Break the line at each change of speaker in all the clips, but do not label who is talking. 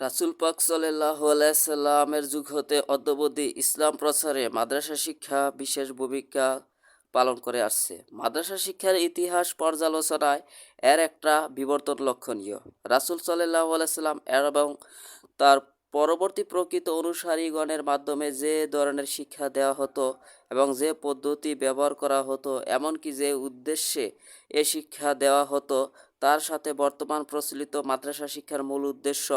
রাসুল পাক সাল্লাহ আলাইসাল্লামের যুগ হতে অদ্যবধি ইসলাম প্রচারে মাদ্রাসা শিক্ষা বিশেষ ভূমিকা পালন করে আসছে। মাদ্রাসা শিক্ষার ইতিহাস পর্যালোচনায় এর একটা বিবর্তন লক্ষণীয়। রাসুল সাল্লাহ আলাইসাল্লাম এবং তার পরবর্তী প্রকৃত অনুসারীগণের মাধ্যমে যে ধরনের শিক্ষা দেওয়া হতো এবং যে পদ্ধতি ব্যবহার করা হতো, এমনকি যে উদ্দেশ্যে এ শিক্ষা দেওয়া হতো তার সাথে বর্তমান প্রচলিত মাদ্রাসা শিক্ষার মূল উদ্দেশ্য,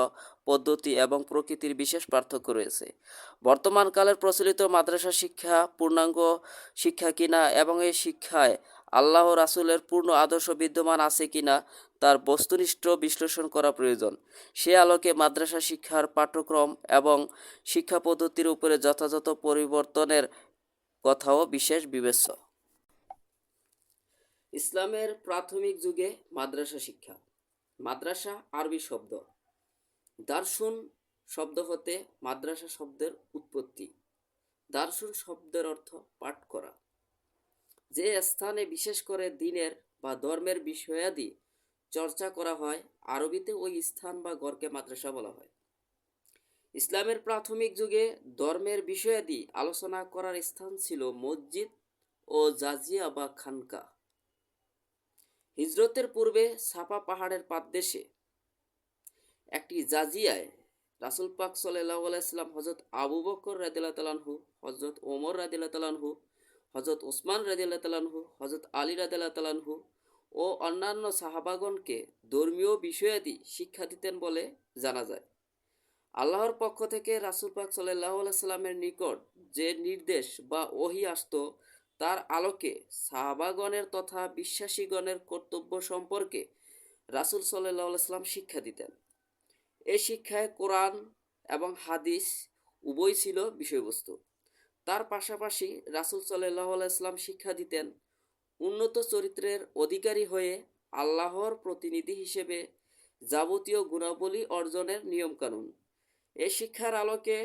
পদ্ধতি এবং প্রকৃতির বিশেষ পার্থক্য রয়েছে। বর্তমান কালের প্রচলিত মাদ্রাসা শিক্ষা, পূর্ণাঙ্গ শিক্ষা কিনা এবং এই শিক্ষায় আল্লাহ রাসুলের পূর্ণ আদর্শ বিদ্যমান আছে কিনা তার বস্তুনিষ্ঠ বিশ্লেষণ করা প্রয়োজন। সে আলোকে মাদ্রাসা শিক্ষার পাঠ্যক্রম এবং শিক্ষা পদ্ধতির উপরে যথাযথ পরিবর্তনের কথাও বিশেষ বিবেচ্য। ইসলামের প্রাথমিক যুগে মাদ্রাসা শিক্ষা। মাদ্রাসা আরবি শব্দ। দার্শন শব্দ হতে মাদ্রাসা শব্দের উৎপত্তি। দার্শন শব্দের অর্থ পাঠ করা। যে স্থানে বিশেষ করে দিনের বা ধর্মের বিষয়াদি চর্চা করা হয়, আরবিতে ওই স্থান বা গড়কে মাদ্রাসা বলা হয়। ইসলামের প্রাথমিক যুগে ধর্মের বিষয়াদি আলোচনা করার স্থান ছিল মসজিদ ও জাজিয়া বা খানকা। হিজরতের পূর্বে সাপা পাহাড়ের পাদদেশে একটি জাজিয়ায় রাসুল পাক আলাইসাল্লাম হজরত আবু বকর রাদিল্লা তালানহু হজরত ওমর রাদিল্লা তালানহু হজরত ওসমান রাদিল্লা তালানহু হজরত আলী রাদিল্লা তালানহু ও অন্যান্য সাহাবাগণকে ধর্মীয় বিষয়াদি শিক্ষা দিতেন বলে জানা যায়। আল্লাহর পক্ষ থেকে রাসুল পাক সাল্লাহ সাল্লামের নিকট যে নির্দেশ বা ওহি আসত তার আলোকে সাহাবাগণের তথা বিশ্বাসীগণের কর্তব্য সম্পর্কে রাসুল সাল্লাম শিক্ষা দিতেন। এই শিক্ষায় কোরআন এবং হাদিস উভয় ছিল বিষয়বস্তু। তার পাশাপাশি রাসুল সাল্লাহ ইসলাম শিক্ষা দিতেন, উন্নত চরিত্রের অধিকারী হয়ে আল্লাহর প্রতিনিধি হিসেবে যাবতীয় গুণাবলী অর্জনের নিয়মকানুন। এই শিক্ষার আলোকে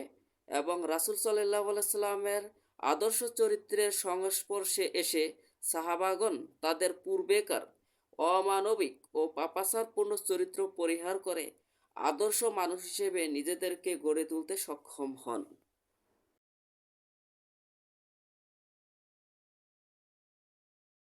এবং রাসুল সাল্লাহ সাল্লামের আদর্শ চরিত্রের সংস্পর্শে এসে সাহাবাগন তাদের পূর্বেকার অমানবিক ও পাপাচারপূর্ণ চরিত্র পরিহার করে আদর্শ মানুষ হিসেবে নিজেদেরকে গড়ে তুলতে সক্ষম হন।